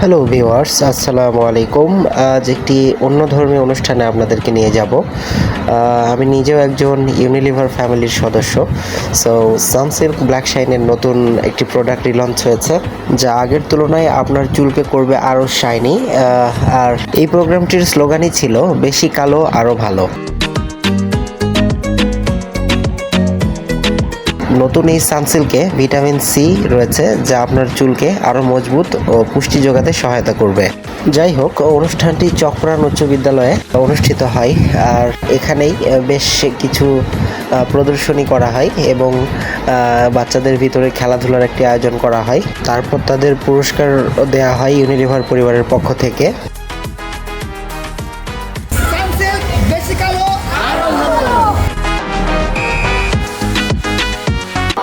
Hello viewers আসসালামু আলাইকুম আজ একটি অন্য ধর্মীয় অনুষ্ঠানে আপনাদেরকে নিয়ে যাব। আমি নিজেও একজন ইউনিলিভার ফ্যামিলির সদস্য। সো সানসিল্ক ব্ল্যাক শাইনের নতুন একটি প্রোডাক্ট রিলঞ্চ হয়েছে, যা আগের তুলনায় আপনার চুলকে করবে আরও শাইনি আর এই প্রোগ্রামটির স্লোগানই ছিল, বেশি কালো, আরও ভালো। নতুন এই সানসিল্কে ভিটামিন সি রয়েছে, যা আপনার চুলকে আরও মজবুত ও পুষ্টি যোগাতে সহায়তা করবে। যাই হোক, অনুষ্ঠানটি চক্রান উচ্চ বিদ্যালয়ে অনুষ্ঠিত হয়, আর এখানেই বেশ কিছু প্রদর্শনী করা হয় এবং বাচ্চাদের ভিতরে খেলাধুলার একটি আয়োজন করা হয়। তারপর তাদের পুরস্কার দেওয়া হয় ইউনিলিভার পরিবারের পক্ষ থেকে।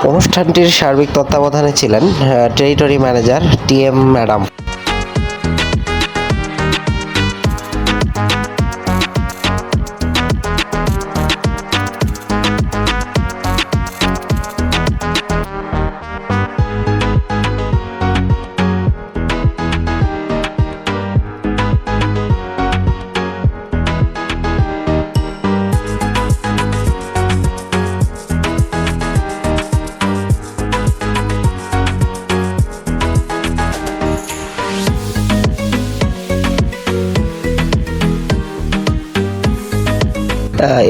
অনুষ্ঠানটির সার্বিক তত্ত্বাবধানে ছিলেন territory manager T M madam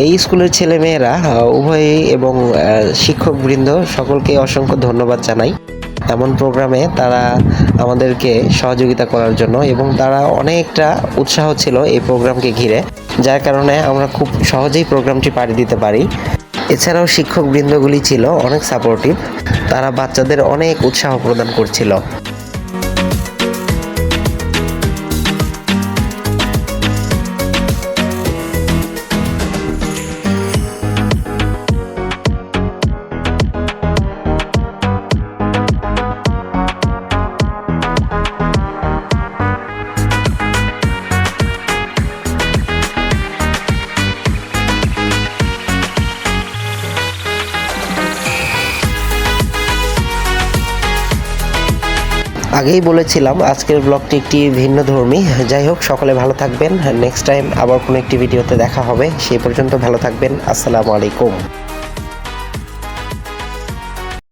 এই স্কুলের ছেলে মেয়েরা উভয়ই এবং শিক্ষকবৃন্দ সকলকে অসংখ্য ধন্যবাদ জানাই। এমন প্রোগ্রামে তারা আমাদেরকে সহযোগিতা করার জন্য এবং তারা অনেকটা উৎসাহ ছিল এই প্রোগ্রামকে ঘিরে, যার কারণে আমরা খুব সহজেই প্রোগ্রামটি পাড়ি দিতে পারি। এছাড়াও শিক্ষক বৃন্দগুলি ছিল অনেক সাপোর্টিভ তারা বাচ্চাদের অনেক উৎসাহ প্রদান করছিল। আগেই বলেছিলাম, আজকের ব্লগটি একটি ভিন্ন ধর্মী। যাই হোক, সকলে ভালো থাকবেন। নেক্সট টাইম আবার কোনো একটি ভিডিওতে দেখা হবে। সেই পর্যন্ত ভালো থাকবেন। আসসালামু আলাইকুম।